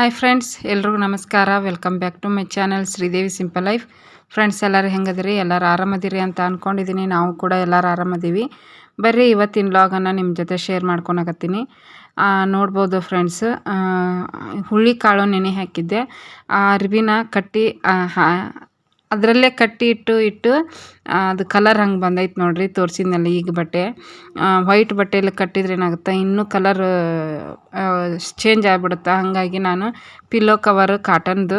Hi friends ಎಲ್ರಿಗೂ ನಮಸ್ಕಾರ. Welcome back to my channel Sridevi simple life friends ಎಲ್ಲರೂ ಹೆಂಗದಿರಿ? ಎಲ್ಲರೂ ಆರಾಮದಿರಿ ಅಂತ ಅಂದ್ಕೊಂಡಿದ್ದೀನಿ ನಾವು ಕೂಡ ಎಲ್ಲರೂ ಆರಾಮದೀವಿ. ಬರ್ರಿ, ಇವತ್ತಿನ ಲಾಗನ್ನು ನಿಮ್ಮ ಜೊತೆ ಶೇರ್ ಮಾಡ್ಕೊಳಕತ್ತೀನಿ ನೋಡ್ಬೋದು ಫ್ರೆಂಡ್ಸ್ ಹುಳಿ ಕಾಳು ನೆನೆ ಹಾಕಿದ್ದೆ. ಆ, ಅರಿವಿನ ಕಟ್ಟಿ ಅದರಲ್ಲೇ ಕಟ್ಟಿ ಇಟ್ಟು ಇಟ್ಟು ಅದು ಕಲರ್ ಹಂಗೆ ಬಂದೈತೆ ನೋಡಿರಿ, ತೋರಿಸಿದ್ನಲ್ಲ ಈಗ ಬಟ್ಟೆ. ವೈಟ್ ಬಟ್ಟೆಯಲ್ಲಿ ಕಟ್ಟಿದ್ರೆ ಏನಾಗುತ್ತೆ? ಇನ್ನೂ ಕಲರ್ ಚೇಂಜ್ ಆಗಿಬಿಡುತ್ತೆ? ಹಾಗಾಗಿ ನಾನು ಪಿಲ್ಲೋ ಕವರು ಕಾಟನ್ದು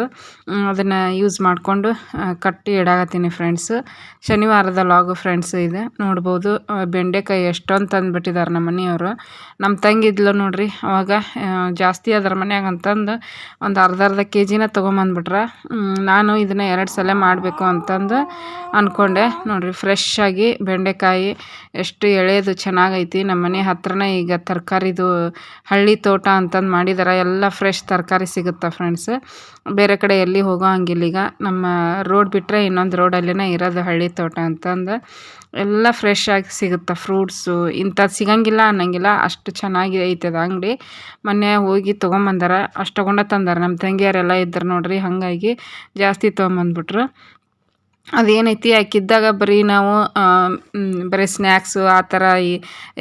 ಅದನ್ನು ಯೂಸ್ ಮಾಡಿಕೊಂಡು ಕಟ್ಟಿ ಇಡಾಕತ್ತೀನಿ ಫ್ರೆಂಡ್ಸ್ ಶನಿವಾರದ ಲಾಗು ಫ್ರೆಂಡ್ಸ್ ಇದೆ, ನೋಡ್ಬೋದು. ಬೆಂಡೆಕಾಯಿ ಎಷ್ಟೊಂದು ತಂದುಬಿಟ್ಟಿದ್ದಾರೆ ನಮ್ಮ ಮನೆಯವರು. ನಮ್ಮ ತಂಗಿದ್ಲು ನೋಡ್ರಿ, ಅವಾಗ ಜಾಸ್ತಿ ಅದ್ರ ಮನ್ಯಾಗ ಅಂತಂದು ಒಂದು ಅರ್ಧ ಅರ್ಧ ಕೆ ಜಿನ ತೊಗೊಂಬಂದ್ಬಿಟ್ರೆ ನಾನು ಇದನ್ನು ಎರಡು ಸಲ ಮಾಡಬೇಕು ಅಂತಂದು ಅಂದ್ಕೊಂಡೆ ನೋಡಿರಿ ಫ್ರೆಶ್ ಆಗಿ ಬೆಂಡೆಕಾಯಿ ಎಷ್ಟು ಎಳೆಯದು ಚೆನ್ನಾಗೈತಿ. ನಮ್ಮ ಮನೆ ಹತ್ರನೇ ಈಗ ತರಕಾರಿದು ಹಳ್ಳಿ ತೋಟ ಅಂತಂದು ಮಾಡಿದಾರೆ. ಎಲ್ಲ ಫ್ರೆಶ್ ತರಕಾರಿ ಸಿಗುತ್ತೆ ಫ್ರೆಂಡ್ಸ್ ಬೇರೆ ಕಡೆ ಎಲ್ಲಿ ಹೋಗೋ ಹಂಗಿಲ್ಲ ಈಗ. ನಮ್ಮ ರೋಡ್ ಬಿಟ್ಟರೆ ಇನ್ನೊಂದು ರೋಡಲ್ಲಿನೇ ಇರೋದು ಹಳ್ಳಿ ತೋಟ ಅಂತಂದು. ಎಲ್ಲ ಫ್ರೆಶ್ ಆಗಿ ಸಿಗುತ್ತೆ ಫ್ರೂಟ್ಸು ಇಂಥದ್ದು ಸಿಗಂಗಿಲ್ಲ ಅನ್ನಂಗಿಲ್ಲ. ಅಷ್ಟು ಚೆನ್ನಾಗಿ ಐತದ ಅಂಗಡಿ. ಮೊನ್ನೆ ಹೋಗಿ ತೊಗೊಂಬಂದಾರ. ಅಷ್ಟು ತೊಗೊಂಡ ತಂದಾರ. ನಮ್ಮ ತಂಗಿಯರೆಲ್ಲ ಇದ್ದರು ನೋಡ್ರಿ, ಹಾಗಾಗಿ ಜಾಸ್ತಿ ತೊಗೊಂಬಂದ್ಬಿಟ್ರು. ಅದೇನೈತಿ, ಹಾಕಿದ್ದಾಗ ಬರೀ ನಾವು ಬರೀ ಸ್ನ್ಯಾಕ್ಸು ಆ ಥರ ಈ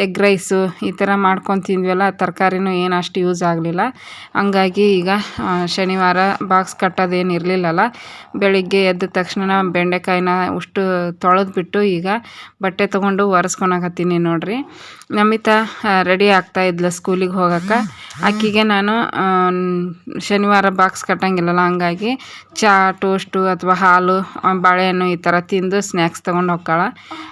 ಎಗ್ ರೈಸು ಈ ಥರ ಮಾಡ್ಕೊಂಡು ತಿಂದ್ವಲ್ಲ, ತರಕಾರಿನೂ ಏನು ಅಷ್ಟು ಯೂಸ್ ಆಗಲಿಲ್ಲ. ಹಂಗಾಗಿ ಈಗ ಶನಿವಾರ ಬಾಕ್ಸ್ ಕಟ್ಟೋದೇನು ಇರಲಿಲ್ಲಲ್ಲ. ಬೆಳಿಗ್ಗೆ ಎದ್ದ ತಕ್ಷಣ ಬೆಂಡೆಕಾಯಿನ ಉಷ್ಟು ತೊಳೆದ್ಬಿಟ್ಟು ಈಗ ಬಟ್ಟೆ ತೊಗೊಂಡು ಒರೆಸ್ಕೊಳಕತ್ತೀನಿ ನೋಡಿರಿ. ನಮಿತಾ ರೆಡಿ ಆಗ್ತಾ ಇದ್ಲ ಸ್ಕೂಲಿಗೆ ಹೋಗೋಕೆ ಆಕಿಗೆ ನಾನು ಶನಿವಾರ ಬಾಕ್ಸ್ ಕಟ್ಟಂಗಿಲ್ಲಲ್ಲ, ಹಂಗಾಗಿ ಚಾ ಟೋಸ್ಟು ಅಥವಾ ಹಾಲು ಬಾಳೆಹಣ್ಣು ಈ ಥರ ತಿಂದು ಸ್ನ್ಯಾಕ್ಸ್ ತೊಗೊಂಡು ಹೋಗ್ತಾಳೆ.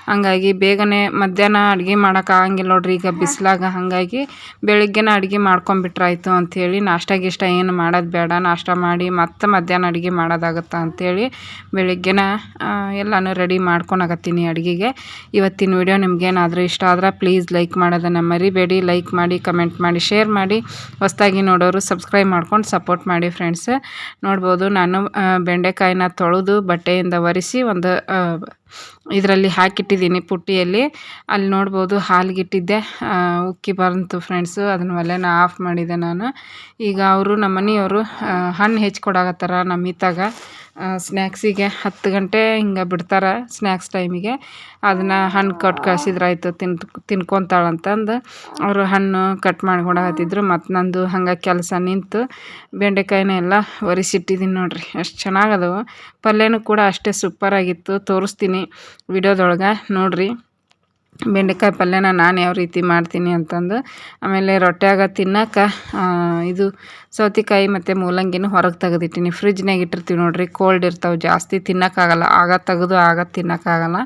ಹಂಗಾಗಿ ಬೇಗನೆ ಮಧ್ಯಾಹ್ನ ಅಡುಗೆ ಮಾಡೋಕ್ಕಾಗಂಗಿಲ್ಲ ನೋಡ್ರಿ, ಈಗ ಬಿಸಿಲಾಗ ಹಾಗಾಗಿ ಬೆಳಿಗ್ಗೆನ ಅಡುಗೆ ಮಾಡ್ಕೊಂಬಿಟ್ರಾಯ್ತು ಅಂಥೇಳಿ ನಾಷ್ಟ ಗೀಷ್ಟ ಏನು ಮಾಡೋದು ಬೇಡ, ನಾಷ್ಟ ಮಾಡಿ ಮತ್ತೆ ಮಧ್ಯಾಹ್ನ ಅಡುಗೆ ಮಾಡೋದಾಗುತ್ತಾ ಅಂಥೇಳಿ ಬೆಳಿಗ್ಗೆನ ಎಲ್ಲನೂ ರೆಡಿ ಮಾಡ್ಕೊಳಕತ್ತೀನಿ ಅಡುಗೆಗೆ. ಇವತ್ತಿನ ವಿಡಿಯೋ ನಿಮ್ಗೇನಾದರೂ ಇಷ್ಟ ಆದ್ರೆ ಪ್ಲೀಸ್ ಲೈಕ್ ಮಾಡೋದನ್ನು ಮರಿಬೇಡಿ. ಲೈಕ್ ಮಾಡಿ ಕಮೆಂಟ್ ಮಾಡಿ ಶೇರ್ ಮಾಡಿ. ಹೊಸದಾಗಿ ನೋಡೋರು ಸಬ್ಸ್ಕ್ರೈಬ್ ಮಾಡ್ಕೊಂಡು ಸಪೋರ್ಟ್ ಮಾಡಿ ಫ್ರೆಂಡ್ಸ್ ನೋಡ್ಬೋದು ನಾನು ಬೆಂಡೆಕಾಯಿನ ತೊಳೆದು ಬಟ್ಟೆಯಿಂದ ಒರೆಸಿ ಒಂದು ಇದರಲ್ಲಿ ಹಾಕಿಟ್ಟಿದ್ದೀನಿ ಪುಟ್ಟಿಯಲ್ಲಿ. ಅಲ್ಲಿ ನೋಡ್ಬೋದು ಹಾಲಿಗಿಟ್ಟಿದ್ದೆ. ಉಕ್ಕಿ ಬಂತು ಫ್ರೆಂಡ್ಸು ಅದನ್ನ ಒಲೆನ ಆಫ್ ಮಾಡಿದೆ ನಾನು. ಈಗ ಅವರು ನಮ್ಮ ಮನೆಯವರು ಹಣ್ಣು ಹೆಚ್ಕೊಡಾಕತ್ತಾರ ನಮ್ಮ ಇತ್ತಾಗ. ಸ್ನ್ಯಾಕ್ಸಿಗೆ ಹತ್ತು ಗಂಟೆ ಹಿಂಗೆ ಬಿಡ್ತಾರೆ ಸ್ನ್ಯಾಕ್ಸ್ ಟೈಮಿಗೆ ಅದನ್ನು ಹಣ್ಣು ಕಟ್ ಕಳ್ಸಿದ್ರಾಯ್ತು, ತಿನ್, ತಿನ್ಕೊತಾಳಂತಂದು. ಅವರು ಹಣ್ಣು ಕಟ್ ಮಾಡ್ಕೊಡಕತ್ತಿದ್ರು. ಮತ್ತು ನಂದು ಹಂಗೆ ಕೆಲಸ ನಿಂತು ಬೆಂಡೆಕಾಯಿನ ಎಲ್ಲ ಒರೆಸಿಟ್ಟಿದ್ದೀನಿ ನೋಡಿರಿ. ಅಷ್ಟು ಚೆನ್ನಾಗದವು. ಪಲ್ಯನೂ ಕೂಡ ಅಷ್ಟೇ ಸೂಪರಾಗಿತ್ತು ತೋರಿಸ್ತೀನಿ. ವಿಡಿಯೋದೊಳಗೆ, ನೋಡಿರಿ. ಬೆಂಡೆಕಾಯಿ ಪಲ್ಯನ ನಾನು ಯಾವ ರೀತಿ ಮಾಡ್ತೀನಿ ಅಂತಂದು, ಆಮೇಲೆ ರೊಟ್ಯಾಗ ತಿನ್ನೋಕೆ ಇದು ಸೌತೆಕಾಯಿ ಮತ್ತು ಮೂಲಂಗಿನೂ ಹೊರಗೆ ತೆಗೆದಿಟ್ಟಿನಿ. ಫ್ರಿಜ್ನಾಗ ಇಟ್ಟಿರ್ತೀವಿ ನೋಡಿರಿ ಕೋಲ್ಡ್ ಇರ್ತಾವೆ, ಜಾಸ್ತಿ ತಿನ್ನೋಕ್ಕಾಗಲ್ಲ ಆಗ ತೆಗೆದು, ಆಗ ತಿನ್ನೋಕ್ಕಾಗಲ್ಲ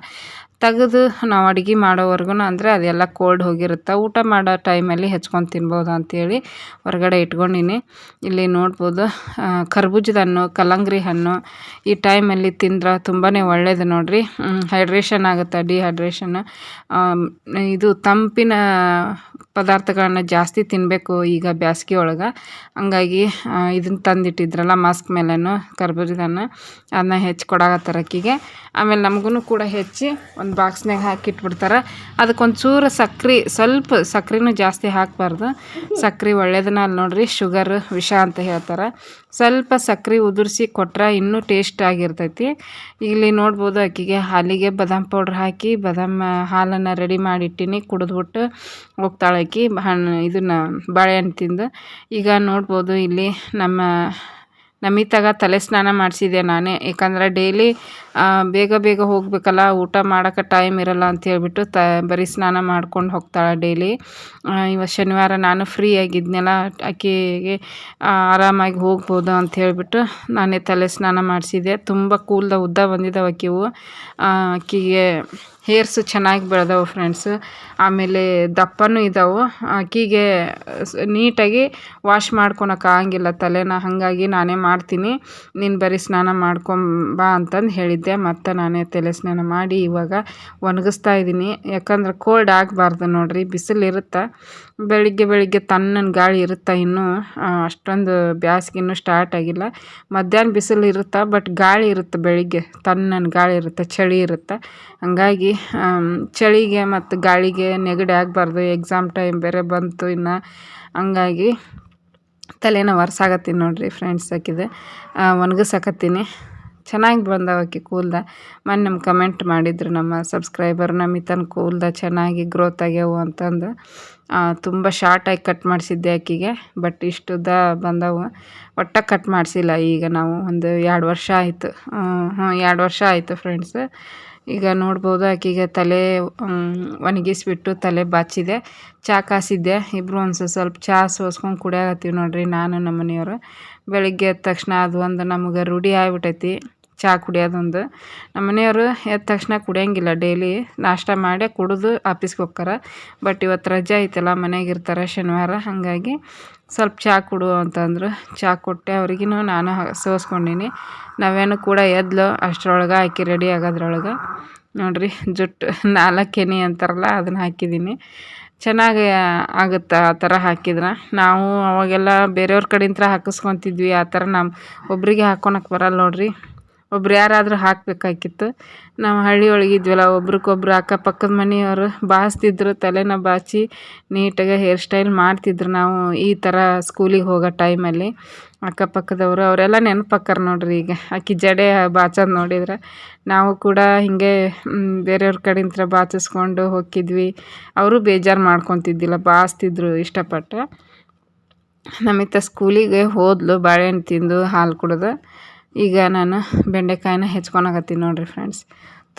ತೆಗೆದು ನಾವು ಅಡುಗೆ ಮಾಡೋವರೆಗೂ ಅಂದರೆ ಅದೆಲ್ಲ ಕೋಲ್ಡ್ ಹೋಗಿರುತ್ತೆ. ಊಟ ಮಾಡೋ ಟೈಮಲ್ಲಿ ಹೆಚ್ಕೊಂಡು ತಿನ್ಬೋದು ಅಂಥೇಳಿ ಹೊರಗಡೆ ಇಟ್ಕೊಂಡಿನಿ. ಇಲ್ಲಿ ನೋಡ್ಬೋದು ಕರ್ಬೂಜದ ಹಣ್ಣು ಕಲ್ಲಂಗಡಿ ಹಣ್ಣು ಈ ಟೈಮಲ್ಲಿ ತಿಂದ್ರೆ ತುಂಬಾ ಒಳ್ಳೆಯದು ನೋಡಿರಿ. ಹೈಡ್ರೇಷನ್ ಆಗುತ್ತೆ, ಡಿಹೈಡ್ರೇಷನ್. ಇದು ತಂಪಿನ ಪದಾರ್ಥಗಳನ್ನ ಜಾಸ್ತಿ ತಿನ್ನಬೇಕು ಈಗ ಬ್ಯಾಸ್ಗೆ ಒಳಗೆ. ಹಂಗಾಗಿ ಇದನ್ನು ತಂದಿಟ್ಟಿದ್ರಲ್ಲ ಮಾಸ್ಕ್ ಮೇಲೇನು ಕರ್ಬೂಜದನ್ನ ಅದನ್ನ ಹೆಚ್ಚಿ ಕೊಡಾಗತ್ತಾರಕ್ಕಿಗೆ ಆಮೇಲೆ ನಮಗೂ ಕೂಡ ಹೆಚ್ಚಿ ಒಂದು ಬಾಕ್ಸ್ನಾಗ ಹಾಕಿಟ್ಬಿಡ್ತಾರೆ ಅದಕ್ಕೊಂದು ಚೂರು ಸಕ್ರೆ, ಸ್ವಲ್ಪ ಸಕ್ರೆನೂ ಜಾಸ್ತಿ ಹಾಕಬಾರ್ದು. ಸಕ್ರೆ ಒಳ್ಳೇದನ್ನ ನೋಡಿರಿ, ಶುಗರ್, ವಿಷ ಅಂತ ಹೇಳ್ತಾರೆ. ಸ್ವಲ್ಪ ಸಕ್ರೆ ಉದುರಿಸಿ ಕೊಟ್ರೆ ಇನ್ನೂ ಟೇಸ್ಟ್ ಆಗಿರ್ತೈತಿ. ಇಲ್ಲಿ ನೋಡ್ಬೋದು ಅಕ್ಕಿಗೆ ಹಾಲಿಗೆ ಬಾದಾಮ್ ಪೌಡ್ರ್ ಹಾಕಿ, ಬಾದಾಮ್ ಹಾಲನ್ನು ರೆಡಿ ಮಾಡಿಟ್ಟಿನಿ, ಕುಡಿದ್ಬಿಟ್ಟು ಹೋಗ್ತಾಳೆ ಆಕಿ ಹಣ್ಣು, ಇದನ್ನು ಬಾಳೆಹಣ್ಣು ತಿಂದು ಈಗ ನೋಡ್ಬೋದು ಇಲ್ಲಿ ನಮ್ಮ ನಮಿತಾಗ ತಲೆ ಸ್ನಾನ ಮಾಡಿಸಿದೆ ನಾನೇ. ಯಾಕಂದ್ರೆ ಡೈಲಿ ಬೇಗ ಬೇಗ ಹೋಗಬೇಕಲ್ಲ, ಊಟ ಮಾಡೋಕೆ ಟೈಮ್ ಇರಲ್ಲ ಅಂತ ಹೇಳ್ಬಿಟ್ಟು ತ, ಬರೀ ಸ್ನಾನ ಮಾಡ್ಕೊಂಡು ಹೋಗ್ತಾಳೆ ಡೈಲಿ ಇವತ್ತು ಶನಿವಾರ ನಾನು ಫ್ರೀ ಆಗಿದ್ನಲ್ಲ, ಆಕೆಗೆ ಆರಾಮಾಗಿ ಹೋಗ್ಬೋದು ಅಂತ ಹೇಳಿಬಿಟ್ಟು ನಾನೇ ತಲೆ ಸ್ನಾನ ಮಾಡಿಸಿದೆ ತುಂಬ ಕೂಲ್ದ ಉದ್ದ ಬಂದಿದ್ದಾವೆ ಆಕೆವು. ಆಕೆಗೆ ಹೇರ್ಸು ಚೆನ್ನಾಗಿ ಬೆಳೆದವು ಫ್ರೆಂಡ್ಸು. ಆಮೇಲೆ ದಪ್ಪನೂ ಇದ್ದಾವೆ ಆಕೆಗೆ ನೀಟಾಗಿ ವಾಶ್ ಮಾಡ್ಕೊಳಕ್ಕೆ ಆಗಂಗಿಲ್ಲ ತಲೆನ, ಹಾಗಾಗಿ ನಾನೇ ಮಾಡ್ತೀನಿ. ನೀನು ಬರೀ ಸ್ನಾನ ಮಾಡ್ಕೊಂಬಾ ಅಂತಂದು ಹೇಳಿದ್ದೆ. ಮತ್ತು ನಾನೇ ತಲೆ ಸ್ನಾನ ಮಾಡಿ ಇವಾಗ ಒಣಗಿಸ್ತಾ ಇದ್ದೀನಿ. ಯಾಕಂದ್ರೆ ಕೋಲ್ಡ್ ಆಗಬಾರ್ದು ನೋಡಿರಿ ಬಿಸಿಲು ಇರುತ್ತೆ ಬೆಳಿಗ್ಗೆ ಬೆಳಿಗ್ಗೆ ತಣ್ಣನ ಗಾಳಿ ಇರುತ್ತೆ ಇನ್ನೂ. ಅಷ್ಟೊಂದು ಬ್ಯಾಸ್ಗೆ ಇನ್ನೂ ಸ್ಟಾರ್ಟ್ ಆಗಿಲ್ಲ. ಮಧ್ಯಾಹ್ನ ಬಿಸಿಲು ಇರುತ್ತೆ ಬಟ್ ಗಾಳಿ ಇರುತ್ತೆ ಬೆಳಿಗ್ಗೆ. ತಣ್ಣನ ಗಾಳಿ ಇರುತ್ತೆ, ಚಳಿ ಇರುತ್ತೆ. ಹಂಗಾಗಿ ಚಳಿಗೆ ಮತ್ತು ಗಾಳಿಗೆ ನೆಗಡಿ ಆಗಬಾರ್ದು ಎಕ್ಸಾಮ್ ಟೈಮ್ ಬೇರೆ ಬಂತು ಇನ್ನು. ಹಂಗಾಗಿ ತಲೆನ ಒರ್ಸಾಗತ್ತೀನಿ ನೋಡಿರಿ ಫ್ರೆಂಡ್ಸ್ ಹಾಕಿದೆ ಒಣಗಿಸಾಕತ್ತೀನಿ. ಚೆನ್ನಾಗಿ ಬಂದವಕ್ಕೆ ಕೂಲ್ದ. ಮೊನ್ನೆ ನಮ್ಮ ಕಮೆಂಟ್ ಮಾಡಿದ್ರು ನಮ್ಮ ಸಬ್ಸ್ಕ್ರೈಬರ್ ನಮಿತನ ಕೂಲ್ದ ಚೆನ್ನಾಗಿ ಗ್ರೋತ್ ಆಗ್ಯಾವು ಅಂತಂದು. ತುಂಬ ಶಾರ್ಟಾಗಿ ಕಟ್ ಮಾಡಿಸಿದ್ದೆ ಆಕಿಗೆ ಬಟ್ ಇಷ್ಟುದ ಬಂದವು. ಒಟ್ಟ ಕಟ್ ಮಾಡಿಸಿಲ್ಲ ಈಗ ನಾವು. ಒಂದು ಎರಡು ವರ್ಷ ಆಯಿತು. ಹ್ಞೂ ಎರಡು ವರ್ಷ ಆಯಿತು ಫ್ರೆಂಡ್ಸ್ ಈಗ ನೋಡ್ಬೋದು ಆಕೆಗೆ ತಲೆ ಒಣಗಿಸ್ಬಿಟ್ಟು ತಲೆ ಬಾಚಿದೆ. ಚಹಾ ಕಾಸಿದ್ದೆ. ಇಬ್ಬರು ಒಂದು ಸ್ವಲ್ಪ ಚಹಾ ಸೋಸ್ಕೊಂಡು ಕುಡಿಯಾಕತ್ತೀವಿ ನೋಡ್ರಿ ನಾನು ನಮ್ಮ ಮನೆಯವರು ಬೆಳಗ್ಗೆ ಎದ್ದ ತಕ್ಷಣ ಅದು ಒಂದು ನಮ್ಗೆ ರೂಢಿ ಆಗ್ಬಿಟ್ಟೈತಿ ಚಹಾ ಕುಡಿಯೋದೊಂದು. ನಮ್ಮ ಮನೆಯವರು ಎದ್ದ ತಕ್ಷಣ ಕುಡಿಯೋಂಗಿಲ್ಲ. ಡೈಲಿ ನಾಷ್ಟ ಮಾಡೇ ಕುಡಿದು ಆಫೀಸ್ಗೆ ಹೋಗ್ತಾರೆ. ಬಟ್ ಇವತ್ತು ರಜೆ ಐತಲ್ಲ, ಮನೆಗೆ ಇರ್ತಾರೆ ಶನಿವಾರ. ಹಾಗಾಗಿ ಸ್ವಲ್ಪ ಚಹಾ ಕೊಡು ಅಂತಂದರು. ಚಹಾ ಕೊಟ್ಟೆ ಅವ್ರಿಗೂ ನಾನು ಸೋಸ್ಕೊಂಡೀನಿ. ನಾವೇನು ಕೂಡ ಎದ್ಲು, ಅಷ್ಟರೊಳಗೆ ಆಕಿ ರೆಡಿ ಆಗೋದ್ರೊಳಗೆ. ನೋಡಿರಿ ಜುಟ್ಟು ನಾಲ್ಕೇನಿ ಅಂತಾರಲ್ಲ, ಅದನ್ನು ಹಾಕಿದ್ದೀನಿ ಚೆನ್ನಾಗಿ ಆಗುತ್ತೆ ಆ ಥರ ಹಾಕಿದ್ರೆ. ನಾವು ಅವಾಗೆಲ್ಲ ಬೇರೆಯವ್ರ ಕಡೆಯಿಂದ ಹಾಕಿಸ್ಕೊತಿದ್ವಿ. ಆ ಥರ ನಮ್ಮ ಒಬ್ಬರಿಗೆ ಹಾಕ್ಕೊಳಕ್ಕೆ ಬರಲ್ಲ ನೋಡಿರಿ. ಒಬ್ರು ಯಾರಾದರೂ ಹಾಕಬೇಕಾಗಿತ್ತು. ನಾವು ಹಳ್ಳಿ ಒಳಗೆ ಇದ್ವಲ್ಲ, ಒಬ್ರಿಗೊಬ್ರು ಅಕ್ಕಪಕ್ಕದ ಮನೆಯವರು ಬಾಚ್ತಿದ್ರು ತಲೆನ ಬಾಚಿ ನೀಟಾಗಿ ಹೇರ್ ಸ್ಟೈಲ್ ಮಾಡ್ತಿದ್ರು ನಾವು ಈ ಥರ ಸ್ಕೂಲಿಗೆ ಹೋಗೋ ಟೈಮಲ್ಲಿ. ಅಕ್ಕಪಕ್ಕದವರು ಅವರೆಲ್ಲ ನೆನಪಕ್ಕಾರ ನೋಡ್ರಿ ಈಗ. ಆಕಿ ಜಡೆ ಬಾಚೋದು ನೋಡಿದ್ರೆ ನಾವು ಕೂಡ ಹಿಂಗೆ ಬೇರೆಯವ್ರ ಕಡೆಯಿಂದ ಬಾಚಿಸ್ಕೊಂಡು ಹೋಗಿದ್ವಿ ಅವರು ಬೇಜಾರು ಮಾಡ್ಕೊತಿದ್ದಿಲ್ಲ ಬಾಚ್ತಿದ್ರು ಇಷ್ಟಪಟ್ಟು ನಮಿತ ಸ್ಕೂಲಿಗೆ ಹೋದ್ಲು, ಬಾಳೆಹಣ್ಣು ತಿಂದು ಹಾಲು ಕುಡ್ದು. ಈಗ ನಾನು ಬೆಂಡೆಕಾಯಿನ ಹೆಚ್ಕೊಳಕತ್ತೀನಿ ನೋಡಿರಿ ಫ್ರೆಂಡ್ಸ್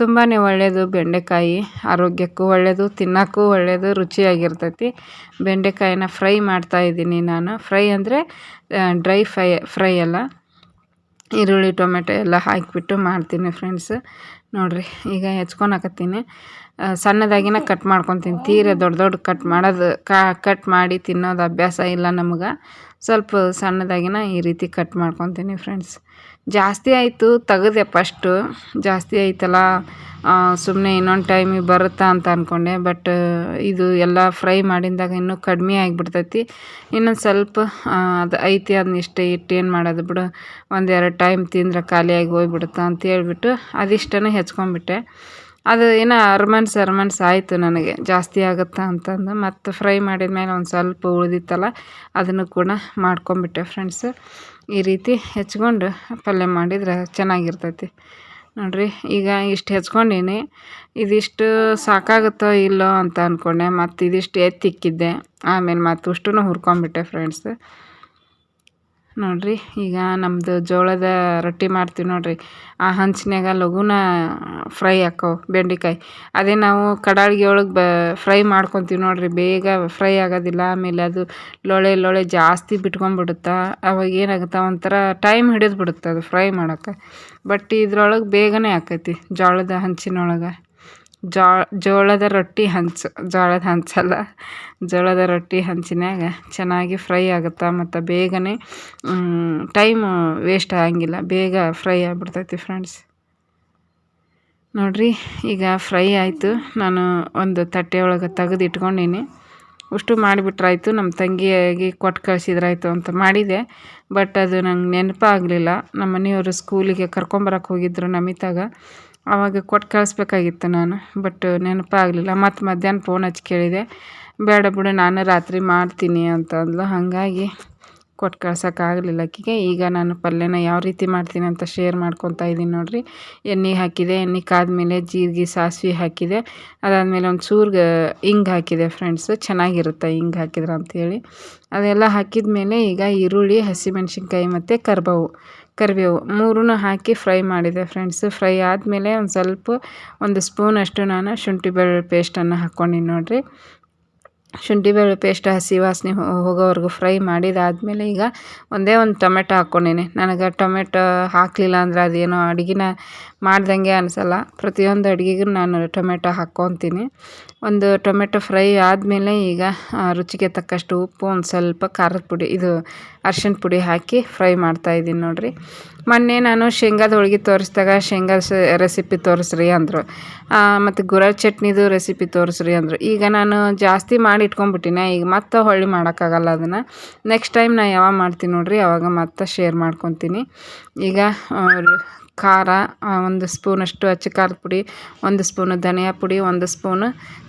ತುಂಬಾ ಒಳ್ಳೆಯದು ಬೆಂಡೆಕಾಯಿ ಆರೋಗ್ಯಕ್ಕೂ ಒಳ್ಳೆಯದು ತಿನ್ನೋಕ್ಕೂ ಒಳ್ಳೆಯದು ರುಚಿಯಾಗಿರ್ತೈತಿ. ಬೆಂಡೆಕಾಯಿನ ಫ್ರೈ ಮಾಡ್ತಾಯಿದ್ದೀನಿ ನಾನು. ಫ್ರೈ ಅಂದರೆ ಡ್ರೈ ಫ್ರೈ ಫ್ರೈ ಅಲ್ಲ ಈರುಳ್ಳಿ, ಟೊಮೆಟೊ ಎಲ್ಲ ಹಾಕಿಬಿಟ್ಟು ಮಾಡ್ತೀನಿ ಫ್ರೆಂಡ್ಸ್ ನೋಡಿರಿ, ಈಗ ಹೆಚ್ಕೊಳಕತ್ತೀನಿ ಸಣ್ಣದಾಗಿನ ಕಟ್ ಮಾಡ್ಕೊತೀನಿ. ತೀರ ದೊಡ್ಡ ದೊಡ್ಡ ಕಟ್ ಮಾಡೋದು ಕಟ್ ಮಾಡಿ ತಿನ್ನೋದು ಅಭ್ಯಾಸ ಇಲ್ಲ ನಮ್ಗೆ. ಸ್ವಲ್ಪ ಸಣ್ಣದಾಗಿನ ಈ ರೀತಿ ಕಟ್ ಮಾಡ್ಕೊತೀನಿ ಫ್ರೆಂಡ್ಸ್. ಜಾಸ್ತಿ ಆಯಿತು ತೆಗೆದೆ ಫಸ್ಟು ಜಾಸ್ತಿ ಆಯ್ತಲ್ಲ ಸುಮ್ಮನೆ ಇನ್ನೊಂದು ಟೈಮಿಗೆ ಬರುತ್ತಾ ಅಂತ ಅಂದ್ಕೊಂಡೆ ಬಟ್ ಇದು ಎಲ್ಲ ಫ್ರೈ ಮಾಡಿದಾಗ ಇನ್ನೂ ಕಡಿಮೆ ಆಗಿಬಿಡ್ತೈತಿ. ಇನ್ನೊಂದು ಸ್ವಲ್ಪ ಅದು ಐತಿ ಅದನ್ನ ಇಷ್ಟೇ ಇಟ್ಟು ಏನು ಮಾಡೋದು ಬಿಡು. ಒಂದೆರಡು ಟೈಮ್ ತಿಂದ್ರೆ ಖಾಲಿಯಾಗಿ ಹೋಗ್ಬಿಡುತ್ತೆ ಅಂತ ಹೇಳ್ಬಿಟ್ಟು ಅದಿಷ್ಟನ್ನು ಹೆಚ್ಕೊಂಡ್ಬಿಟ್ಟೆ. ಅದು ಏನೋ ಅರ್ಮನ್ಸ್ ಅರ್ಮನ್ಸ್ ಆಯಿತು ನನಗೆ. ಜಾಸ್ತಿ ಆಗುತ್ತಾ ಅಂತಂದು. ಮತ್ತು ಫ್ರೈ ಮಾಡಿದ ಮೇಲೆ ಒಂದು ಸ್ವಲ್ಪ ಉಳಿದಿತ್ತಲ್ಲ, ಅದನ್ನು ಕೂಡ ಮಾಡ್ಕೊಂಬಿಟ್ಟೆ ಫ್ರೆಂಡ್ಸ್ ಈ ರೀತಿ ಹೆಚ್ಕೊಂಡು ಪಲ್ಯ ಮಾಡಿದ್ರೆ ಚೆನ್ನಾಗಿರ್ತೈತಿ. ನೋಡಿರಿ, ಈಗ ಇಷ್ಟು ಹೆಚ್ಕೊಂಡೀನಿ ಇದಿಷ್ಟು ಸಾಕಾಗುತ್ತೋ ಇಲ್ಲೋ ಅಂತ ಅಂದ್ಕೊಂಡೆ ಮತ್ತು ಇದಿಷ್ಟು ಎತ್ತಿಕ್ಕಿದ್ದೆ. ಆಮೇಲೆ ಮತ್ತು ಅಷ್ಟೂ ಹುರ್ಕೊಂಬಿಟ್ಟೆ ಫ್ರೆಂಡ್ಸ್ ನೋಡಿರಿ, ಈಗ ನಮ್ಮದು ಜೋಳದ ರೊಟ್ಟಿ ಮಾಡ್ತೀವಿ ನೋಡಿರಿ. ಆ ಹಂಚಿನ್ಯಾಗ ಲಘುನ ಫ್ರೈ ಹಾಕೋ ಬೆಂಡೆಕಾಯಿ. ಅದೇ ನಾವು ಕಡಾಳಿಗೆ ಒಳಗೆ ಬ ಫ್ರೈ ಮಾಡ್ಕೊತೀವಿ ನೋಡಿರಿ, ಬೇಗ ಫ್ರೈ ಆಗೋದಿಲ್ಲ. ಆಮೇಲೆ ಅದು ಲೊಳೆ ಲೊಳೆ ಜಾಸ್ತಿ ಬಿಟ್ಕೊಂಡ್ಬಿಡುತ್ತೆ ಅವಾಗ ಏನಾಗುತ್ತೆ, ಒಂಥರ ಟೈಮ್ ಹಿಡಿದು ಬಿಡುತ್ತೆ ಅದು ಫ್ರೈ ಮಾಡೋಕೆ ಬಟ್ ಇದ್ರೊಳಗೆ ಬೇಗನೆ ಆಕೈತಿ, ಜೋಳದ ಹಂಚಿನೊಳಗೆ. ಜೋ, ಜೋಳದ ರೊಟ್ಟಿ ಹಂಚು, ಜೋಳದ ಹಂಚಲ್ಲ. ಜೋಳದ ರೊಟ್ಟಿ ಹಂಚಿನಾಗ ಚೆನ್ನಾಗಿ ಫ್ರೈ ಆಗುತ್ತೆ ಮತ್ತು ಬೇಗನೆ ಟೈಮ್ ವೇಸ್ಟ್ ಆಗಂಗಿಲ್ಲ. ಬೇಗ ಫ್ರೈ ಆಗಿಬಿಡ್ತೈತಿ ಫ್ರೆಂಡ್ಸ್ ನೋಡಿರಿ, ಈಗ ಫ್ರೈ ಆಯಿತು. ನಾನು ಒಂದು ತಟ್ಟೆ ಒಳಗೆ ತೆಗೆದು ಇಟ್ಕೊಂಡೀನಿ ಅಷ್ಟು ಮಾಡಿಬಿಟ್ರಾಯ್ತು. ನಮ್ಮ ತಂಗಿಯಾಗಿ ಕೊಟ್ಟು ಕಳಿಸಿದ್ರಾಯ್ತು ಅಂತ ಮಾಡಿದೆ. ಬಟ್ ಅದು ನಂಗೆ ನೆನಪಾಗಲಿಲ್ಲ. ನಮ್ಮ ಮನೆಯವರು ಸ್ಕೂಲಿಗೆ ಕರ್ಕೊಂಬರಕ್ಕೆ ಹೋಗಿದ್ರು ನಮಿತಾಗ. ಆವಾಗ ಕೊಟ್ಟು ಕಳಿಸ್ಬೇಕಾಗಿತ್ತು ನಾನು ಬಟ್ ನೆನಪಾಗಲಿಲ್ಲ ಮತ್ತು ಮಧ್ಯಾಹ್ನ ಫೋನ್ ಹಚ್ಚಿ ಕೇಳಿದೆ, ಬೇಡ ಬಿಡು, ನಾನು ರಾತ್ರಿ ಮಾಡ್ತೀನಿ ಅಂತ ಅಂದ್ಲು. ಹಾಗಾಗಿ ಕೊಟ್ಟು ಕಳ್ಸೋಕ್ಕಾಗಲಿಲ್ಲ ಆಕೆಗೆ. ಈಗ ನಾನು ಪಲ್ಯನ ಯಾವ ರೀತಿ ಮಾಡ್ತೀನಿ ಅಂತ ಶೇರ್ ಮಾಡ್ಕೊತಾ ಇದ್ದೀನಿ ನೋಡಿರಿ. ಎಣ್ಣೆ ಹಾಕಿದೆ, ಎಣ್ಣೆ ಕಾದ್ಮೇಲೆ ಜೀರಿಗೆ, ಸಾಸಿವೆ ಹಾಕಿದೆ. ಅದಾದಮೇಲೆ ಒಂದು ಚೂರು ಹಿಂಗೆ ಹಾಕಿದೆ ಫ್ರೆಂಡ್ಸ್ ಚೆನ್ನಾಗಿರುತ್ತೆ ಹಿಂಗೆ ಹಾಕಿದ್ರೆ ಅಂಥೇಳಿ ಅದೆಲ್ಲ ಹಾಕಿದ ಮೇಲೆ ಈಗ ಈರುಳ್ಳಿ, ಹಸಿಮೆಣ್ಸಿನ್ಕಾಯಿ ಮತ್ತು ಕರ್ಬೇವು. ಕರಿಬೇವು ಮೂರೂ ಹಾಕಿ ಫ್ರೈ ಮಾಡಿದೆ ಫ್ರೆಂಡ್ಸ್. ಫ್ರೈ ಆದಮೇಲೆ ಒಂದು ಸ್ವಲ್ಪ, ಒಂದು ಸ್ಪೂನಷ್ಟು ನಾನು ಶುಂಠಿ ಬೆಳ್ಳುಳ್ಳಿ ಪೇಸ್ಟನ್ನು ಹಾಕ್ಕೊಂಡಿನಿ ನೋಡಿರಿ. ಶುಂಠಿ ಬೆಳ್ಳುಳ್ಳಿ ಪೇಸ್ಟ್ ಹಸಿ ವಾಸನೆ ಹೋಗೋವರೆಗೂ ಫ್ರೈ ಮಾಡಿದಾದಮೇಲೆ ಈಗ ಒಂದೇ ಒಂದು ಟೊಮೆಟೊ ಹಾಕ್ಕೊಂಡೀನಿ. ನನಗೆ ಟೊಮೆಟೊ ಹಾಕಲಿಲ್ಲ ಅಂದ್ರೆ ಅದೇನೋ ಅಡುಗೆನ ಮಾಡ್ದಂಗೆ ಅನಿಸಲ್ಲ. ಪ್ರತಿಯೊಂದು ಅಡುಗೆಗೂ ನಾನು ಟೊಮೆಟೊ ಹಾಕ್ಕೊತೀನಿ. ಒಂದು ಟೊಮೆಟೊ ಫ್ರೈ ಆದಮೇಲೆ ಈಗ ರುಚಿಗೆ ತಕ್ಕಷ್ಟು ಉಪ್ಪು, ಒಂದು ಸ್ವಲ್ಪ ಖಾರದ ಪುಡಿ, ಇದು ಅರ್ಶಿಣ ಪುಡಿ ಹಾಕಿ ಫ್ರೈ ಮಾಡ್ತಾಯಿದ್ದೀನಿ ನೋಡಿರಿ. ಮೊನ್ನೆ ನಾನು ಶೇಂಗಾದ ಹೋಳಿಗೆ ತೋರಿಸಿದಾಗ ಶೇಂಗಾದ ರೆಸಿಪಿ ತೋರಿಸ್ರಿ ಅಂದರು. ಮತ್ತು ಗುರ ಚಟ್ನಿದು ರೆಸಿಪಿ ತೋರಿಸ್ರಿ ಅಂದರು. ಈಗ ನಾನು ಜಾಸ್ತಿ ಮಾಡಿ ಇಟ್ಕೊಂಡ್ಬಿಟ್ಟಿನಿ. ಈಗ ಮತ್ತೆ ಹೊಳ್ಳಿ ಮಾಡೋಕ್ಕಾಗಲ್ಲ ಅದನ್ನು. ನೆಕ್ಸ್ಟ್ ಟೈಮ್ ನಾನು ಯಾವಾಗ ಮಾಡ್ತೀನಿ ನೋಡಿರಿ, ಅವಾಗ ಮತ್ತೆ ಶೇರ್ ಮಾಡ್ಕೊತೀನಿ. ಈಗ ಖಾರ ಒಂದು ಸ್ಪೂನಷ್ಟು ಅಚ್ಚ ಖಾರದ ಪುಡಿ, ಒಂದು ಸ್ಪೂನು ಧನಿಯಾ ಪುಡಿ, ಒಂದು ಸ್ಪೂನು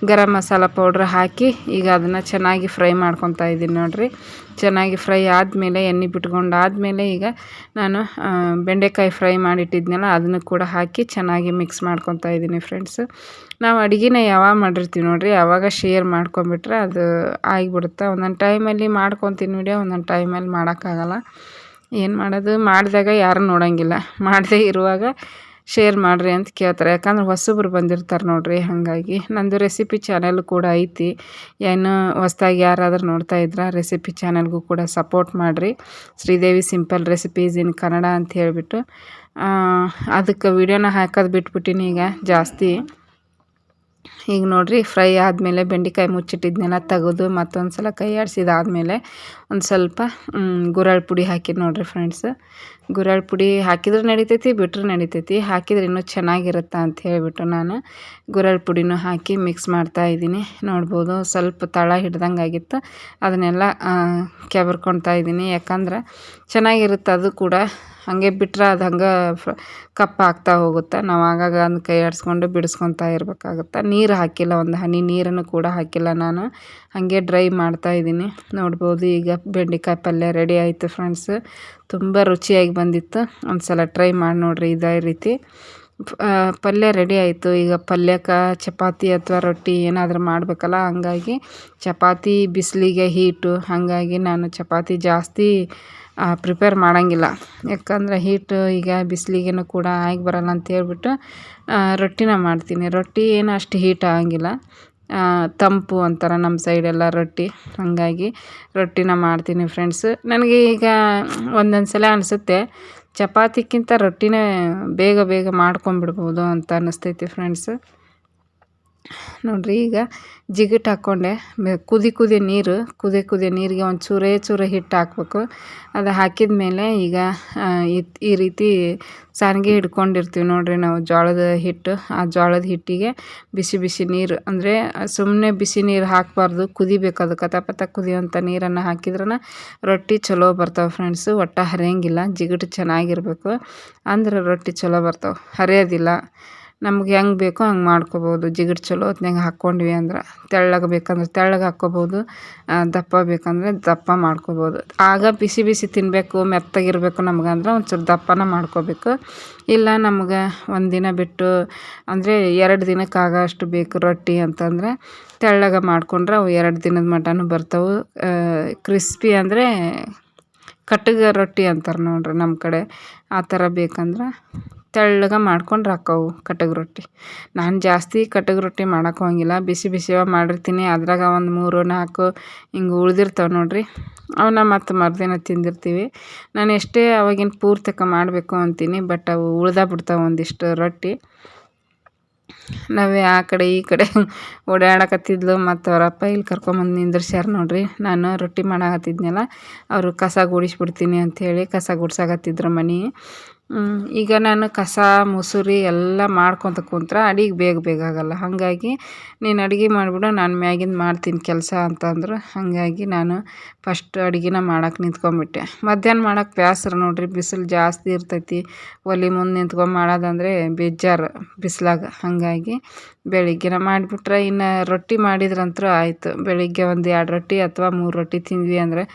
ಗರಂ ಮಸಾಲ ಪೌಡ್ರ್ ಹಾಕಿ ಈಗ ಅದನ್ನು ಚೆನ್ನಾಗಿ ಫ್ರೈ ಮಾಡ್ಕೊತಾ ಇದ್ದೀನಿ ನೋಡಿರಿ. ಚೆನ್ನಾಗಿ ಫ್ರೈ ಆದಮೇಲೆ ಎಣ್ಣೆ ಬಿಟ್ಕೊಂಡು ಆದಮೇಲೆ ಈಗ ನಾನು ಬೆಂಡೆಕಾಯಿ ಫ್ರೈ ಮಾಡಿಟ್ಟಿದ್ನಲ್ಲ ಅದನ್ನು ಕೂಡ ಹಾಕಿ ಚೆನ್ನಾಗಿ ಮಿಕ್ಸ್ ಮಾಡ್ಕೊತಾ ಇದ್ದೀನಿ ಫ್ರೆಂಡ್ಸು. ನಾವು ಅಡುಗೆನ ಯಾವಾಗ ಮಾಡಿರ್ತೀವಿ ನೋಡಿರಿ, ಯಾವಾಗ ಶೇರ್ ಮಾಡ್ಕೊಂಬಿಟ್ರೆ ಅದು ಆಗಿಬಿಡುತ್ತೆ? ಒಂದೊಂದು ಟೈಮಲ್ಲಿ ಮಾಡ್ಕೊತೀನಿ ವಿಡಿಯೋ ಒಂದೊಂದು ಟೈಮಲ್ಲಿ ಮಾಡೋಕ್ಕಾಗಲ್ಲ. ಏನು ಮಾಡೋದು? ಮಾಡಿದಾಗ ಯಾರೂ ನೋಡೋಂಗಿಲ್ಲ. ಮಾಡದೇ ಇರುವಾಗ ಶೇರ್ ಮಾಡಿರಿ ಅಂತ ಕೇಳ್ತಾರೆ. ಯಾಕಂದ್ರೆ ಹೊಸಬ್ರು ಬಂದಿರ್ತಾರೆ ನೋಡಿರಿ, ಹಾಗಾಗಿ. ನಂದು ರೆಸಿಪಿ ಚಾನೆಲ್ ಕೂಡ ಐತಿ. ಏನು ಹೊಸ್ದಾಗಿ ಯಾರಾದರೂ ನೋಡ್ತಾ ಇದ್ರೆ ರೆಸಿಪಿ ಚಾನೆಲ್ಗೂ ಕೂಡ ಸಪೋರ್ಟ್ ಮಾಡಿರಿ. Sridevi simple recipes in Kannada ಅಂತ ಹೇಳಿಬಿಟ್ಟು. ಅದಕ್ಕೆ ವಿಡಿಯೋನ ಹಾಕೋದು ಬಿಟ್ಬಿಟ್ಟಿನಿ ಈಗ ಜಾಸ್ತಿ. ಈಗ ನೋಡಿರಿ ಫ್ರೈ ಆದಮೇಲೆ ಬೆಂಡೆಕಾಯಿ ಮುಚ್ಚಿಟ್ಟಿದ್ನೆಲ್ಲ ತೆಗೆದು ಮತ್ತೊಂದು ಸಲ ಕೈ ಆಡಿಸಿದಾದ್ಮೇಲೆ ಒಂದು ಸ್ವಲ್ಪ ಗುರಾಳ್ ಪುಡಿ ಹಾಕಿದ್ದು ನೋಡಿರಿ ಫ್ರೆಂಡ್ಸ್ ಗುರಾಳ್ ಪುಡಿ ಹಾಕಿದ್ರೆ ನಡಿತೈತಿ ಬಿಟ್ಟರೆ ನಡಿತೈತಿ. ಹಾಕಿದ್ರೆ ಇನ್ನೂ ಚೆನ್ನಾಗಿರುತ್ತೆ ಅಂತ ಹೇಳಿಬಿಟ್ಟು ನಾನು ಗುರಾಳ್ ಪುಡಿನೂ ಹಾಕಿ ಮಿಕ್ಸ್ ಮಾಡ್ತಾ ಇದ್ದೀನಿ. ನೋಡ್ಬೋದು, ಸ್ವಲ್ಪ ತಳ ಹಿಡ್ದಂಗೆ ಆಗಿತ್ತು. ಅದನ್ನೆಲ್ಲ ಕೆಬರ್ಕೊಳ್ತಾ ಇದ್ದೀನಿ. ಯಾಕಂದ್ರೆ ಚೆನ್ನಾಗಿರುತ್ತೆ ಅದು ಕೂಡ. ಹಾಗೆ ಬಿಟ್ಟರೆ ಅದು ಹಂಗೆ ಕಪ್ಪು ಆಗ್ತಾ ಹೋಗುತ್ತೆ. ನಾವು ಆಗಾಗ ಅದನ್ನ ಕೈ ಆಡಿಸ್ಕೊಂಡು ಬಿಡಿಸ್ಕೊತಾ ಇರಬೇಕಾಗುತ್ತೆ. ನೀರು ಹಾಕಿಲ್ಲ, ಒಂದು ಹನಿ ನೀರನ್ನು ಕೂಡ ಹಾಕಿಲ್ಲ ನಾನು. ಹಾಗೆ ಡ್ರೈ ಮಾಡ್ತಾ ಇದ್ದೀನಿ. ನೋಡ್ಬೋದು ಈಗ ಬೆಂಡೆಕಾಯಿ ಪಲ್ಯ ರೆಡಿ ಆಯಿತು ಫ್ರೆಂಡ್ಸ್. ತುಂಬ ರುಚಿಯಾಗಿ ಬಂದಿತ್ತು. ಒಂದು ಸಲ ಟ್ರೈ ಮಾಡಿ ನೋಡಿರಿ ಇದೇ ರೀತಿ. ಪಲ್ಯ ರೆಡಿ ಆಯಿತು. ಈಗ ಪಲ್ಯಕ್ಕೆ ಚಪಾತಿ ಅಥವಾ ರೊಟ್ಟಿ ಏನಾದರೂ ಮಾಡಬೇಕಲ್ಲ, ಹಂಗಾಗಿ ಚಪಾತಿ ಬಿಸಿಲಿಗೆ ಹೀಟು. ಹಾಗಾಗಿ ನಾನು ಚಪಾತಿ ಜಾಸ್ತಿ ಪ್ರಿಪೇರ್ ಮಾಡೋಂಗಿಲ್ಲ. ಯಾಕಂದರೆ ಹೀಟು ಈಗ ಬಿಸಿಲಿಗೇನು ಕೂಡ ಆಗಿ ಬರೋಲ್ಲ ಅಂತ ಹೇಳ್ಬಿಟ್ಟು ರೊಟ್ಟಿನ ಮಾಡ್ತೀನಿ. ರೊಟ್ಟಿ ಏನು ಅಷ್ಟು ಹೀಟ್ ಆಗಂಗಿಲ್ಲ. ತಂಪು ಅಂತಾರೆ ನಮ್ಮ ಸೈಡೆಲ್ಲ ರೊಟ್ಟಿ. ಹಾಗಾಗಿ ರೊಟ್ಟಿನ ಮಾಡ್ತೀನಿ ಫ್ರೆಂಡ್ಸ್. ನನಗೆ ಈಗ ಒಂದೊಂದು ಸಲ ಅನಿಸುತ್ತೆ. ಚಪಾತಿಕ್ಕಿಂತ ರೊಟ್ಟಿನೇ ಬೇಗ ಬೇಗ ಮಾಡ್ಕೊಂಬಿಡ್ಬೋದು ಅಂತ ಅನ್ನಿಸ್ತೈತಿ ಫ್ರೆಂಡ್ಸ್ ನೋಡಿರಿ, ಈಗ ಜಿಗಿಟ್ ಹಾಕ್ಕೊಂಡೆ ಕುದಿ ಕುದಿ ನೀರು, ಕುದಿ ಕುದಿ ನೀರಿಗೆ ಒಂದು ಚೂರೇ ಚೂರ ಹಿಟ್ಟು ಹಾಕ್ಬೇಕು. ಅದು ಹಾಕಿದ ಮೇಲೆ ಈಗ ಈ ರೀತಿ ಸಾರಿಗೆ ಹಿಡ್ಕೊಂಡಿರ್ತೀವಿ ನೋಡಿರಿ ನಾವು ಜೋಳದ ಹಿಟ್ಟು. ಆ ಜೋಳದ ಹಿಟ್ಟಿಗೆ ಬಿಸಿ ಬಿಸಿ ನೀರು, ಅಂದರೆ ಸುಮ್ಮನೆ ಬಿಸಿ ನೀರು ಹಾಕಬಾರ್ದು, ಕುದಿಬೇಕು ಅದು ಕಥಪಥ ಕುದಿಯುವಂಥ ನೀರನ್ನು ಹಾಕಿದ್ರೆ ರೊಟ್ಟಿ ಚಲೋ ಬರ್ತಾವೆ ಫ್ರೆಂಡ್ಸು ಒಟ್ಟು ಹರಿಯಂಗಿಲ್ಲ, ಜಿಗಟು ಚೆನ್ನಾಗಿರ್ಬೇಕು. ಅಂದ್ರೆ ರೊಟ್ಟಿ ಚಲೋ ಬರ್ತಾವೆ. ಹರಿಯೋದಿಲ್ಲ. ನಮ್ಗೆ ಹೆಂಗೆ ಬೇಕೋ ಹಂಗೆ ಮಾಡ್ಕೊಬೋದು. ಜಿಗಿಟ್ ಚಲೋ ಹೊತ್ನ್ಯಾಗ ಹಾಕ್ಕೊಂಡ್ವಿ ಅಂದ್ರೆ ತೆಳ್ಳಗೆ ಬೇಕಂದ್ರೆ ತೆಳ್ಳಗೆ ಹಾಕ್ಕೊಬೋದು ದಪ್ಪ ಬೇಕಂದರೆ ದಪ್ಪ ಮಾಡ್ಕೊಬೋದು. ಆಗ ಬಿಸಿ ಬಿಸಿ ತಿನ್ನಬೇಕು ಮೆತ್ತಗಿರಬೇಕು ನಮ್ಗಂದ್ರೆ ಒಂಚೂರು ದಪ್ಪನ ಮಾಡ್ಕೊಬೇಕು. ಇಲ್ಲ ನಮ್ಗೆ ಒಂದಿನ ಬಿಟ್ಟು ಅಂದರೆ ಎರಡು ದಿನಕ್ಕೆ ಆಗೋಷ್ಟು ಬೇಕು ರೊಟ್ಟಿ ಅಂತಂದರೆ ತೆಳ್ಳಗೆ ಮಾಡ್ಕೊಂಡ್ರೆ ಅವು ಎರಡು ದಿನದ ಮಟನೂ ಬರ್ತವೆ. ಕ್ರಿಸ್ಪಿ ಅಂದರೆ ಕಟ್ಟಗೆ ರೊಟ್ಟಿ ಅಂತಾರೆ ನೋಡ್ರಿ ನಮ್ಮ ಕಡೆ. ಆ ಥರ ಬೇಕಂದ್ರೆ ತೆಳ್ಳಗೆ ಮಾಡ್ಕೊಂಡು ರಾಕವು ಕಟಕ್ ರೊಟ್ಟಿ. ನಾನು ಜಾಸ್ತಿ ಕಟಕ್ ರೊಟ್ಟಿ ಮಾಡೋಕೆ ಹೋಗಿಲ್ಲ. ಬಿಸಿ ಬಿಸಿವ ಮಾಡಿರ್ತೀನಿ. ಅದ್ರಾಗ ಒಂದು ಮೂರು, ನಾಲ್ಕು ಹಿಂಗೆ ಉಳ್ದಿರ್ತಾವೆ ನೋಡಿರಿ. ಅವನ್ನ ಮತ್ತು ಮರುದಿನ ತಿಂದಿರ್ತೀವಿ. ನಾನು ಎಷ್ಟೇ ಅವಾಗಿನ ಪೂರ್ತಕ ಮಾಡಬೇಕು ಅಂತೀನಿ, ಬಟ್ ಅವು ಉಳ್ದಾ ಬಿಡ್ತಾವೆ ಒಂದಿಷ್ಟು ರೊಟ್ಟಿ. ನಾವೇ ಆ ಕಡೆ ಈ ಕಡೆ ಓಡಾಡಕತ್ತಿದ್ಲು. ಮತ್ತು ಅವರಪ್ಪ ಇಲ್ಲಿ ಕರ್ಕೊಂಬಂದು ನಿಂದಿರ್ಸ್ಯಾರ ನೋಡಿರಿ. ನಾನು ರೊಟ್ಟಿ ಮಾಡಕತ್ತಿದ್ನಲ್ಲ, ಅವರು ಕಸ ಗುಡಿಸ್ಬಿಡ್ತೀನಿ ಅಂಥೇಳಿ ಕಸ ಗುಡ್ಸಾಕತ್ತಿದ್ರು ಮನೆ. ಈಗ ನಾನು ಕಸ, ಮುಸುರಿ ಎಲ್ಲ ಮಾಡ್ಕೊತ ಕುಂತ್ರೆ ಅಡಿಗೆ ಬೇಗ ಬೇಗ ಆಗೋಲ್ಲ. ಹಾಗಾಗಿ ನೀನು ಅಡುಗೆ ಮಾಡಿಬಿಡು, ನಾನು ಮ್ಯಾಗಿಂದ ಮಾಡ್ತೀನಿ ಕೆಲಸ ಅಂತಂದರು. ಹಾಗಾಗಿ ನಾನು ಫಸ್ಟ್ ಅಡುಗೆನ ಮಾಡಕ್ಕೆ ನಿಂತ್ಕೊಂಡ್ಬಿಟ್ಟೆ ಮಧ್ಯಾಹ್ನ ಮಾಡಕ್ಕೆ ಬೇಸ್ರ ನೋಡಿರಿ, ಬಿಸಿಲು ಜಾಸ್ತಿ ಇರ್ತೈತಿ. ಒಲೆ ಮುಂದೆ ನಿಂತ್ಕೊಂಡು ಮಾಡೋದಂದರೆ ಬೇಜಾರು ಬಿಸಿಲಾಗ. ಹಾಗಾಗಿ ಬೆಳಿಗ್ಗೆನ ಮಾಡಿಬಿಟ್ರೆ ಇನ್ನು ರೊಟ್ಟಿ ಮಾಡಿದ್ರಂತೂ ಆಯಿತು. ಬೆಳಿಗ್ಗೆ ಒಂದು ಎರಡು ರೊಟ್ಟಿ ಅಥವಾ ಮೂರು ರೊಟ್ಟಿ ತಿಂದ್ವಿ ಅಂದರೆ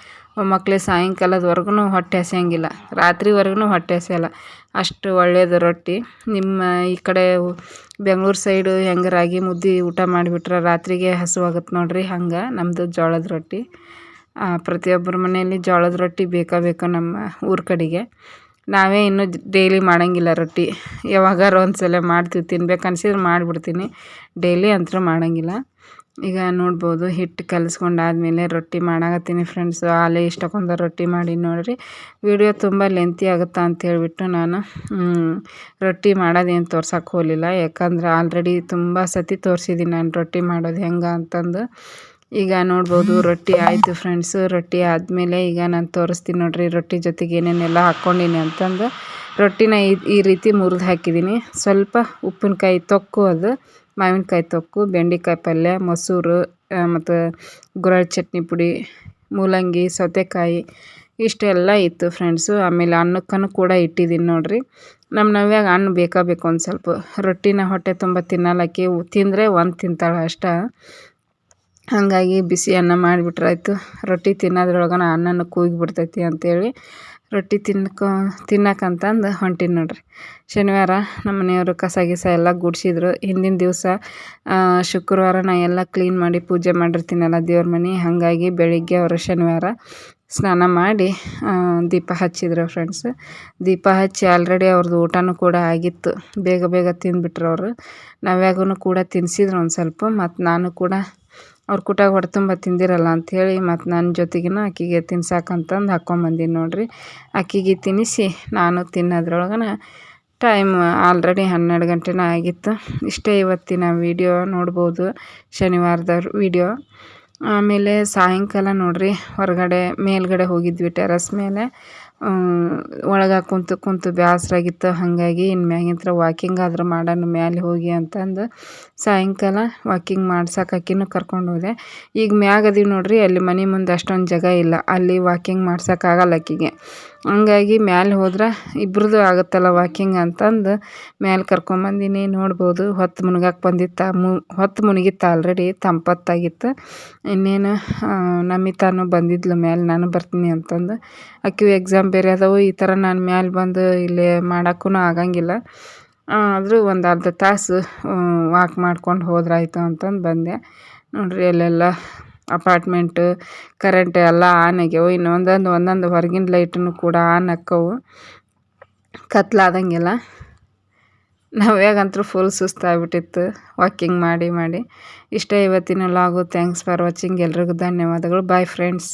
ಮಕ್ಳಿಗೆ ಸಾಯಂಕಾಲದವರೆಗೂ ಹೊಟ್ಟೆ ಹಸಿಯಂಗಿಲ್ಲ. ರಾತ್ರಿವರೆಗೂ ಹೊಟ್ಟೆ ಹಸಿಯಲ್ಲ. ಅಷ್ಟು ಒಳ್ಳೆಯದು ರೊಟ್ಟಿ. ನಿಮ್ಮ ಈ ಕಡೆ ಬೆಂಗ್ಳೂರು ಸೈಡು ಹೆಂಗೆ ರಾಗಿ ಮುದ್ದೆ ಊಟ ಮಾಡಿಬಿಟ್ರೆ ರಾತ್ರಿಗೆ ಹಸುವಾಗುತ್ತೆ ನೋಡಿರಿ ಹಂಗೆ. ನಮ್ಮದು ಜೋಳದ ರೊಟ್ಟಿ. ಪ್ರತಿಯೊಬ್ಬರ ಮನೆಯಲ್ಲಿ ಜೋಳದ ರೊಟ್ಟಿ ಬೇಕಾ ಬೇಕು ನಮ್ಮ ಊರ ಕಡೆಗೆ. ನಾವೇ ಇನ್ನೂ ಡೈಲಿ ಮಾಡೋಂಗಿಲ್ಲ ರೊಟ್ಟಿ. ಯಾವಾಗಾರು ಒಂದು ಸಲ ಮಾಡ್ತೀವಿ, ತಿನ್ಬೇಕು ಅನ್ಸಿದ್ರೆ ಮಾಡಿಬಿಡ್ತೀನಿ. ಡೈಲಿ ಅಂತೂ ಮಾಡೋಂಗಿಲ್ಲ. ಈಗ ನೋಡ್ಬೋದು ಹಿಟ್ಟು ಕಲಿಸ್ಕೊಂಡಾದ್ಮೇಲೆ ರೊಟ್ಟಿ ಮಾಡಾಕತ್ತೀನಿ ಫ್ರೆಂಡ್ಸು ಆಲೇ ಇಷ್ಟಕ್ಕೊಂದು ರೊಟ್ಟಿ ಮಾಡಿ ನೋಡಿರಿ. ವಿಡಿಯೋ ತುಂಬ ಲೆಂತಿ ಆಗುತ್ತಾ ಅಂತ ಹೇಳಿಬಿಟ್ಟು ನಾನು ರೊಟ್ಟಿ ಮಾಡೋದೇನು ತೋರ್ಸಕ್ಕೆ ಹೋಗಲಿಲ್ಲ. ಯಾಕಂದ್ರೆ ಆಲ್ರೆಡಿ ತುಂಬ ಸತಿ ತೋರಿಸಿದ್ದೀನಿ ನಾನು ರೊಟ್ಟಿ ಮಾಡೋದು ಹೆಂಗೆ ಅಂತಂದು. ಈಗ ನೋಡ್ಬೋದು, ರೊಟ್ಟಿ ಆಯಿತು ಫ್ರೆಂಡ್ಸು ರೊಟ್ಟಿ ಆದಮೇಲೆ ಈಗ ನಾನು ತೋರಿಸ್ತೀನಿ ನೋಡಿರಿ, ರೊಟ್ಟಿ ಜೊತೆಗೆ ಏನೇನೆಲ್ಲ ಹಾಕ್ಕೊಂಡಿನಿ ಅಂತಂದು. ರೊಟ್ಟಿನ ಈ ರೀತಿ ಮುರಿದು ಹಾಕಿದ್ದೀನಿ ಸ್ವಲ್ಪ ಉಪ್ಪಿನಕಾಯಿ ತೊಕ್ಕು ಅದು, ಮಾವಿನಕಾಯಿ ತೊಕ್ಕು, ಬೆಂಡೆಕಾಯಿ ಪಲ್ಯ, ಮೊಸರು ಮತ್ತು ಗುರೆಳ್ ಚಟ್ನಿ ಪುಡಿ, ಮೂಲಂಗಿ, ಸೌತೆಕಾಯಿ, ಇಷ್ಟೆಲ್ಲ ಇತ್ತು ಫ್ರೆಂಡ್ಸು ಆಮೇಲೆ ಅನ್ನಕ್ಕೂ ಕೂಡ ಇಟ್ಟಿದ್ದೀನಿ ನೋಡಿರಿ. ನಮ್ಮ ನವ್ಯಾಗ ಹಣ್ಣು ಬೇಕಾ ಬೇಕು ಒಂದು ಸ್ವಲ್ಪ. ರೊಟ್ಟಿನ ಹೊಟ್ಟೆ ತುಂಬ ತಿನ್ನಲಕ್ಕೆ ತಿಂದರೆ ಒಂದು ತಿಂತಾಳೆ ಅಷ್ಟೇ. ಹಾಗಾಗಿ ಬಿಸಿ ಅನ್ನ ಮಾಡಿಬಿಟ್ರಾಯ್ತು. ರೊಟ್ಟಿ ತಿನ್ನೋದ್ರೊಳಗನ ಅನ್ನನ ಕೂಗಿಬಿಡ್ತೈತಿ ಅಂಥೇಳಿ ರೊಟ್ಟಿ ತಿನ್ಕೊ ತಿನ್ನಕ್ಕಂತಂದು ಹೊಂಟೀನಿ ನೋಡ್ರಿ. ಶನಿವಾರ ನಮ್ಮ ಮನೆಯವರು ಕಸ ಗಿಸ ಎಲ್ಲ ಗುಡಿಸಿದ್ರು. ಹಿಂದಿನ ದಿವಸ ಶುಕ್ರವಾರ ನಾ ಎಲ್ಲ ಕ್ಲೀನ್ ಮಾಡಿ ಪೂಜೆ ಮಾಡಿರ್ತೀನಲ್ಲ ದೇವ್ರ ಮನೆ, ಹಾಗಾಗಿ ಬೆಳಿಗ್ಗೆ ಅವರು ಶನಿವಾರ ಸ್ನಾನ ಮಾಡಿ ದೀಪ ಹಚ್ಚಿದ್ರು ಫ್ರೆಂಡ್ಸ್ ದೀಪ ಹಚ್ಚಿ ಆಲ್ರೆಡಿ ಅವ್ರದ್ದು ಊಟನೂ ಕೂಡ ಆಗಿತ್ತು. ಬೇಗ ಬೇಗ ತಿಂದುಬಿಟ್ರು ಅವರು. ನಾವ್ಯಾಗೂ ಕೂಡ ತಿನ್ನಿಸಿದ್ರು ಒಂದು ಸ್ವಲ್ಪ ಮತ್ತು ನಾನು ಕೂಡ ಅವ್ರ ಕೂಟಾಗ ಹೊಟ್ಟೆ ತುಂಬ ತಿಂದಿರಲ್ಲ ಅಂಥೇಳಿ ಮತ್ತು ನನ್ನ ಜೊತೆಗಿನ ತಿನ್ಸಾಕ ತಿನ್ಸಾಕಂತಂದು ಹಾಕ್ಕೊಂಬಂದೀನಿ ನೋಡ್ರಿ. ಆಕಿಗೆ ತಿನ್ನಿಸಿ, ನಾನು ತಿನ್ನೋದ್ರೊಳಗನ ಟೈಮ್ ಆಲ್ರೆಡಿ ಹನ್ನೆರಡು ಗಂಟೆನ ಆಗಿತ್ತು. ಇಷ್ಟೇ ಇವತ್ತಿನ ವೀಡಿಯೋ ನೋಡ್ಬೋದು ಶನಿವಾರದ ವೀಡಿಯೋ. ಆಮೇಲೆ ಸಾಯಂಕಾಲ ನೋಡ್ರಿ, ಹೊರಗಡೆ ಮೇಲ್ಗಡೆ ಹೋಗಿದ್ವಿ ಟೆರಸ್ ಮೇಲೆ. ಒಳಗೆ ಕುಂತು ಕುಂತು ಬೇಸರಾಗಿತ್ತು ಹಾಗಾಗಿ ಇನ್ನು ಮ್ಯಾಗಿಂತ್ರ ವಾಕಿಂಗ್ ಆದ್ರೆ ಮಾಡೋಣ ಮ್ಯಾಲೆ ಹೋಗಿ ಅಂತಂದು ಸಾಯಂಕಾಲ ವಾಕಿಂಗ್ ಮಾಡ್ಸಕ್ಕೆ ಆಕಿನೂ ಕರ್ಕೊಂಡು ಹೋದೆ. ಈಗ ಮ್ಯಾಗ ಅದೀವಿ ನೋಡಿರಿ, ಅಲ್ಲಿ ಮನೆ ಮುಂದೆ ಅಷ್ಟೊಂದು ಜಾಗ ಇಲ್ಲ. ಅಲ್ಲಿ ವಾಕಿಂಗ್ ಮಾಡ್ಸೋಕ್ಕಾಗಲ್ಲ ಆಕಿಗೆ. ಹಂಗಾಗಿ ಮ್ಯಾಲೆ ಹೋದ್ರೆ ಇಬ್ರದ್ದು ಆಗುತ್ತಲ್ಲ ವಾಕಿಂಗ್ ಅಂತಂದು ಮ್ಯಾಲೆ ಕರ್ಕೊಂಬಂದಿನಿ ನೋಡ್ಬೋದು, ಹೊತ್ತು ಮುನ್ಗಕ್ಕೆ ಬಂದಿತ್ತ, ಮು, ಹೊತ್ತು ಮುಳುಗಿತ್ತು ಆಲ್ರೆಡಿ ತಂಪತ್ತಾಗಿತ್ತು, ಇನ್ನೇನು ನಮಿತಾನು ಬಂದಿದ್ಲು ಮ್ಯಾಲೆ, ನಾನು ಬರ್ತೀನಿ ಅಂತಂದು. ಆಕೆ ಎಕ್ಸಾಮ್ ಬೇರೆ ಅದಾವು, ಈ ಥರ ನಾನು ಮ್ಯಾಲೆ ಬಂದು ಇಲ್ಲಿ ಮಾಡೋಕ್ಕೂ ಆಗಂಗಿಲ್ಲ. ಆದರೂ ಒಂದು ಅರ್ಧ ತಾಸು ವಾಕ್ ಮಾಡ್ಕೊಂಡು ಹೋದ್ರಾಯ್ತು ಅಂತಂದು ಬಂದೆ. ನೋಡಿರಿ, ಅಲ್ಲೆಲ್ಲ ಅಪಾರ್ಟ್ಮೆಂಟು ಕರೆಂಟ್ ಎಲ್ಲ ಆನ್ ಆಗ್ಯಾವ. ಇನ್ನು ಒಂದೊಂದು ಒಂದೊಂದು ಹೊರಗಿನ ಲೈಟನ್ನು ಕೂಡ ಆನ್ ಆಕ್ಕವು ಕತ್ಲಾದಂಗೆಲ್ಲ. ನಾವ್ಯಾಗಂತೂ ಫುಲ್ ಸುಸ್ತಾಗ್ಬಿಟ್ಟಿತ್ತು ವಾಕಿಂಗ್ ಮಾಡಿ ಮಾಡಿ. ಇಷ್ಟೇ ಇವತ್ತಿನ ಲಾಗು ಥ್ಯಾಂಕ್ಸ್ ಫಾರ್ ವಾಚಿಂಗ್ ಎಲ್ರಿಗೂ ಧನ್ಯವಾದಗಳು. Bye friends